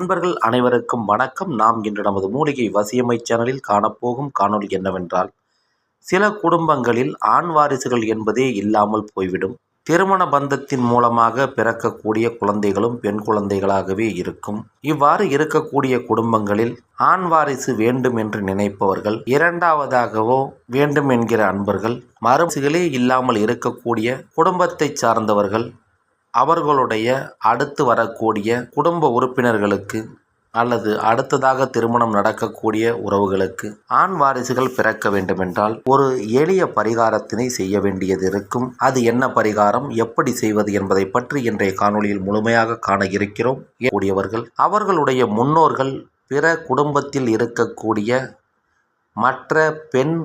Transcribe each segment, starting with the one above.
நண்பர்கள் அனைவருக்கும் வணக்கம். நாம் இன்று நமது மூலிகை வசியமை சேனலில் காணப்போகும் காணொலி என்னவென்றால் சில குடும்பங்களில் ஆண் வாரிசுகள் என்பதே இல்லாமல் போய்விடும். திருமண பந்தத்தின் மூலமாக பிறக்கக்கூடிய குழந்தைகளும் பெண் குழந்தைகளாகவே இருக்கும். இவ்வாறு இருக்கக்கூடிய குடும்பங்களில் ஆண் வாரிசு வேண்டும் என்று நினைப்பவர்கள் இரண்டாவதாகவோ வேண்டும் என்கிற அன்பர்கள் மறுசுகளே இல்லாமல் இருக்கக்கூடிய குடும்பத்தை சார்ந்தவர்கள் அவர்களுடைய அடுத்து வரக்கூடிய குடும்ப உறுப்பினர்களுக்கு அல்லது அடுத்ததாக திருமணம் நடக்கக்கூடிய உறவுகளுக்கு ஆண் வாரிசுகள் பிறக்க வேண்டுமென்றால் ஒரு எளிய பரிகாரத்தினை செய்ய வேண்டியது இருக்கும். அது என்ன பரிகாரம்? எப்படி செய்வது என்பதை பற்றி இன்றைய காணொளியில் முழுமையாக காண இருக்கிறோம். கூடியவர்கள் அவர்களுடைய முன்னோர்கள் பிற குடும்பத்தில் இருக்கக்கூடிய மற்ற பெண்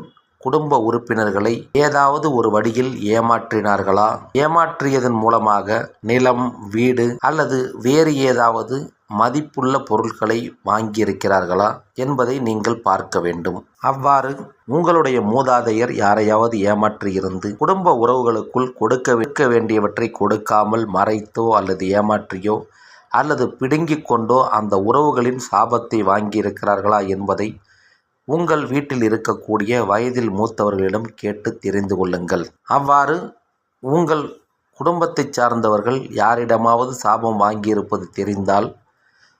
குடும்ப உறுப்பினர்களை ஏதாவது ஒரு வழியில் ஏமாற்றினார்களா? ஏமாற்றியதன் மூலமாக நிலம் வீடு அல்லது வேறு ஏதாவது மதிப்புள்ள பொருட்களை வாங்கியிருக்கிறார்களா என்பதை நீங்கள் பார்க்க வேண்டும். அவ்வாறு உங்களுடைய மூதாதையர் யாரையாவது ஏமாற்றியிருந்து குடும்ப உறவுகளுக்குள் கொடுக்க விற்க வேண்டியவற்றை கொடுக்காமல் மறைத்தோ அல்லது ஏமாற்றியோ அல்லது பிடுங்கிக் கொண்டோ அந்த உறவுகளின் சாபத்தை வாங்கியிருக்கிறார்களா என்பதை உங்கள் வீட்டில் இருக்கக்கூடிய வயதில் மூத்தவர்களிடம் கேட்டு தெரிந்து கொள்ளுங்கள். அவ்வாறு உங்கள் குடும்பத்தை சார்ந்தவர்கள் யாரிடமாவது சாபம் வாங்கியிருப்பது தெரிந்தால்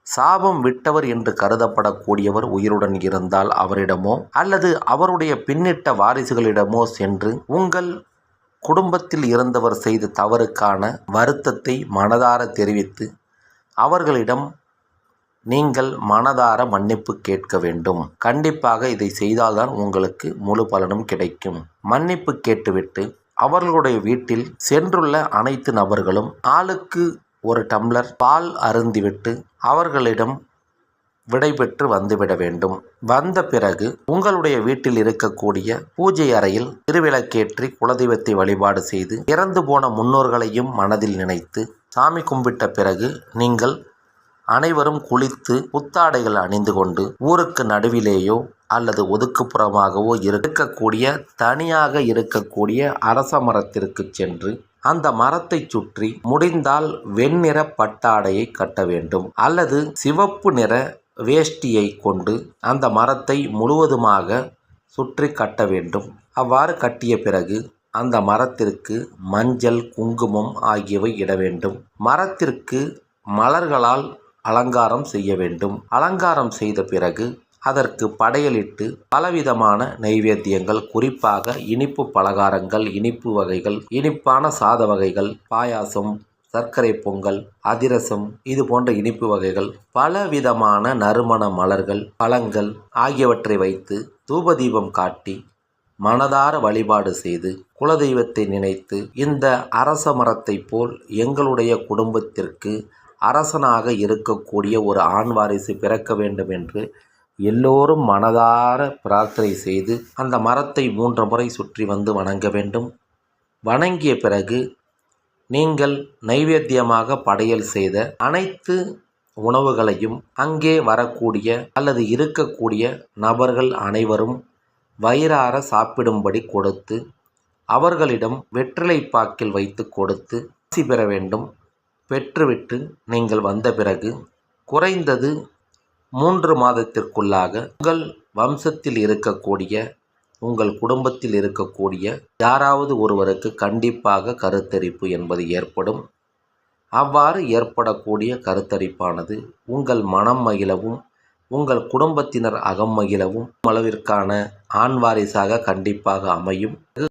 சாபம் விட்டவர் என்று கருதப்படக்கூடியவர் உயிருடன் இருந்தால் அவரிடமோ அல்லது அவருடைய பின்னிட்ட வாரிசுகளிடமோ சென்று உங்கள் குடும்பத்தில் இருந்தவர் செய்த தவறுக்கான வருத்தத்தை மனதார தெரிவித்து அவர்களிடம் நீங்கள் மனதார மன்னிப்பு கேட்க வேண்டும். கண்டிப்பாக இதை செய்தால்தான் உங்களுக்கு முழு பலனும் கிடைக்கும். மன்னிப்பு கேட்டுவிட்டு அவர்களுடைய வீட்டில் சென்றுள்ள அனைத்து நபர்களும் ஆளுக்கு ஒரு டம்ளர் பால் அருந்திவிட்டு அவர்களிடம் விடைபெற்று வந்துவிட வேண்டும். வந்த பிறகு உங்களுடைய வீட்டில் இருக்கக்கூடிய பூஜை அறையில் திருவிளக்கேற்றி குலதெய்வத்தை வழிபாடு செய்து இறந்து போன முன்னோர்களையும் மனதில் நினைத்து சாமி கும்பிட்ட பிறகு நீங்கள் அனைவரும் குளித்து புத்தாடைகள் அணிந்து கொண்டு ஊருக்கு நடுவிலேயோ அல்லது ஒதுக்குப்புறமாகவோ இருக்கக்கூடிய தனியாக இருக்கக்கூடிய அரச மரத்திற்கு சென்று அந்த மரத்தை சுற்றி முடிந்தால் வெண்ணிற பட்டாடையை கட்ட வேண்டும். அல்லது சிவப்பு நிற வேஷ்டியை கொண்டு அந்த மரத்தை முழுவதுமாக சுற்றி கட்ட வேண்டும். அவ்வாறு கட்டிய பிறகு அந்த மரத்திற்கு மஞ்சள் குங்குமம் ஆகியவை இட வேண்டும். மரத்திற்கு மலர்களால் அலங்காரம் செய்ய வேண்டும். அலங்காரம் செய்த பிறகு அதற்கு படையலிட்டு பலவிதமான நைவேத்தியங்கள் குறிப்பாக இனிப்பு பலகாரங்கள் இனிப்பு வகைகள் இனிப்பான சாத வகைகள் பாயாசம் சர்க்கரை பொங்கல் அதிரசம் இது போன்ற இனிப்பு வகைகள் பலவிதமான நறுமண மலர்கள் பழங்கள் ஆகியவற்றை வைத்து தூபதீபம் காட்டி மனதார வழிபாடு செய்து குலதெய்வத்தை நினைத்து இந்த அரச மரத்தை போல் எங்களுடைய குடும்பத்திற்கு அரசனாக இருக்கக்கூடிய ஒரு ஆண் வாரிசு பிறக்க வேண்டும் என்று எல்லோரும் மனதார பிரார்த்தனை செய்து அந்த மரத்தை மூன்று முறை சுற்றி வந்து வணங்க வேண்டும். வணங்கிய பிறகு நீங்கள் நைவேத்தியமாக படையல் செய்த அனைத்து உணவுகளையும் அங்கே வரக்கூடிய அல்லது இருக்கக்கூடிய நபர்கள் அனைவரும் வயிறார சாப்பிடும்படி கொடுத்து அவர்களிடம் வெற்றிலை பாக்கில் வைத்து கொடுத்து ஆசி பெற வேண்டும். பெற்றுவிட்டு நீங்கள் வந்த பிறகு குறைந்தது மூன்று மாதத்திற்குள்ளாக உங்கள் வம்சத்தில் இருக்கக்கூடிய உங்கள் குடும்பத்தில் இருக்கக்கூடிய யாராவது ஒருவருக்கு கண்டிப்பாக கருத்தரிப்பு என்பது ஏற்படும். அவ்வாறு ஏற்படக்கூடிய கருத்தரிப்பானது உங்கள் மனம் மகிழவும் உங்கள் குடும்பத்தினர் அகம் மகிழவும் அளவிற்கான ஆண் வாரிசாக கண்டிப்பாக அமையும்.